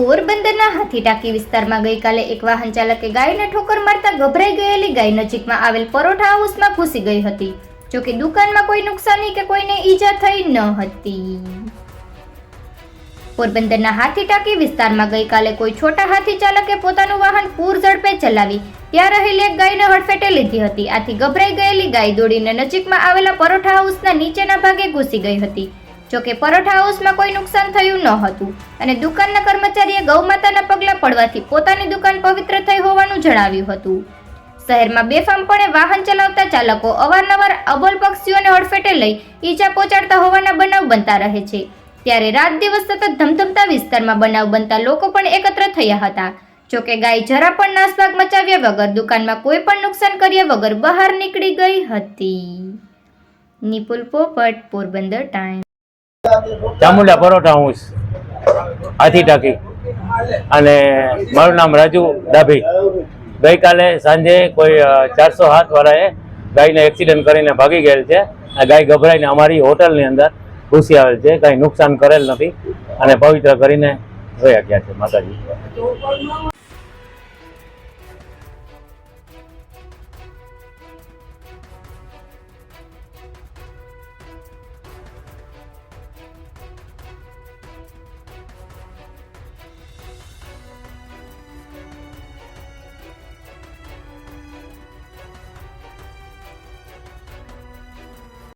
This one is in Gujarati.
પોરબંદરના હાથી ટાંકી વિસ્તારમાં ગઈકાલે એક વાહન ચાલકે ગાયને ઠોકર મારતા ગભરાઈ ગયેલી ગાય નજીકમાં આવેલ પરોઠા હાઉસમાં ઘૂસી ગઈ હતી. જોકે દુકાનમાં કોઈ નુકસાની કે કોઈને ઈજા થઈ ન હતી. પોરબંદરના હાથી ટાંકી વિસ્તારમાં ગઈકાલે કોઈ છોટા હાથી ચાલકે પોતાનું વાહન પૂર ઝડપે ચલાવી, ત્યાં રહેલી એક ગાયને હડફેટે લીધી હતી. આથી ગભરાઈ ગયેલી ગાય દોડીને નજીકમાં આવેલા પરોઠા હાઉસના નીચેના ભાગે ઘૂસી ગઈ હતી. જોકે પરોઠા હાઉસમાં કોઈ નુકસાન થયું ન હતું અને દુકાનના કર્મચારીએ ગૌમાતાના પગલા પડવાથી પોતાની દુકાન પવિત્ર થઈ હોવાનું જણાવ્યું હતું. શહેરમાં બેફામપણે વાહન ચલાવતા ચાલકો અવારનવાર અબોલ પક્ષીઓને હડફેટે લઈ ઈજા પહોંચાડતા હોવાના બનાવ બનતા રહે છે. ત્યારે રાત દિવસ સતત ધમધમતા વિસ્તારમાં બનાવ બનતા લોકો પણ એકત્ર થયા હતા. જોકે ગાય જરા પણ નાસભાગ મચાવ્યા વગર દુકાનમાં કોઈ પણ નુકસાન કર્યા વગર બહાર નીકળી ગઈ હતી. નિપુલ પોપટ, પોરબંદર ટાઈમ ચામુંડા પરોઠા હું હાથી ટાંકી. અને મારું નામ રાજુ ડાભી. ગઈકાલે સાંજે કોઈ ચારસો હાથ વાળાએ ગાયને એક્સિડન્ટ કરીને ભાગી ગયેલ છે. આ ગાય ગભરાઈને અમારી હોટલની અંદર ઘૂસી આવેલ છે. કાંઈ નુકસાન કરેલ નથી અને પવિત્ર કરીને જોયા ગયા છે માતાજી.